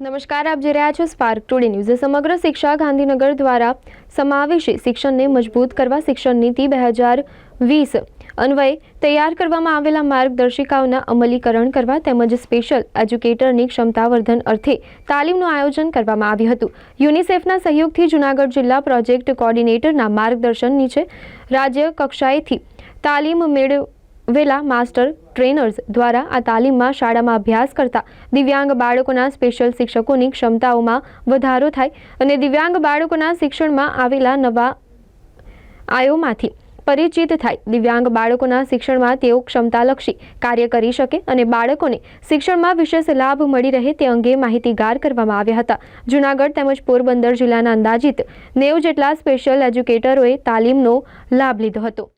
નમસ્કાર, આપ જોઈ રહ્યા છો સ્પાર્ક ટુડે ન્યૂઝ સમગ્ર શિક્ષા ગાંધીનગર દ્વારા સમાવેશી શિક્ષણને મજબૂત કરવા શિક્ષણ નીતિ બે હજાર વીસ અન્વયે તૈયાર કરવામાં આવેલા માર્ગદર્શિકાઓના અમલીકરણ કરવા તેમજ સ્પેશિયલ એજ્યુકેટરની ક્ષમતાવર્ધન અર્થે તાલીમનું આયોજન કરવામાં આવ્યું હતું. યુનિસેફના સહયોગથી જૂનાગઢ જિલ્લા પ્રોજેક્ટ કોર્ડિનેટરના માર્ગદર્શન નીચે રાજ્ય કક્ષાએથી તાલીમ મેળવેલા માસ્ટર ટ્રેનર્સ દ્વારા આ તાલીમમાં શાળામાં અભ્યાસ કરતા દિવ્યાંગ બાળકોના સ્પેશિયલ શિક્ષકોની ક્ષમતાઓમાં વધારો થાય અને દિવ્યાંગ બાળકોના શિક્ષણમાં આવેલા નવા આયોમાંથી પરિચિત થાય. દિવ્યાંગ બાળકોના શિક્ષણમાં તેઓ ક્ષમતાલક્ષી કાર્ય કરી શકે અને બાળકોને શિક્ષણમાં વિશેષ લાભ મળી રહે તે અંગે માહિતીગાર કરવામાં આવ્યા હતા. જૂનાગઢ તેમજ પોરબંદર જિલ્લાના અંદાજિત નેવ જેટલા સ્પેશિયલ એજ્યુકેટરોએ તાલીમનો લાભ લીધો હતો.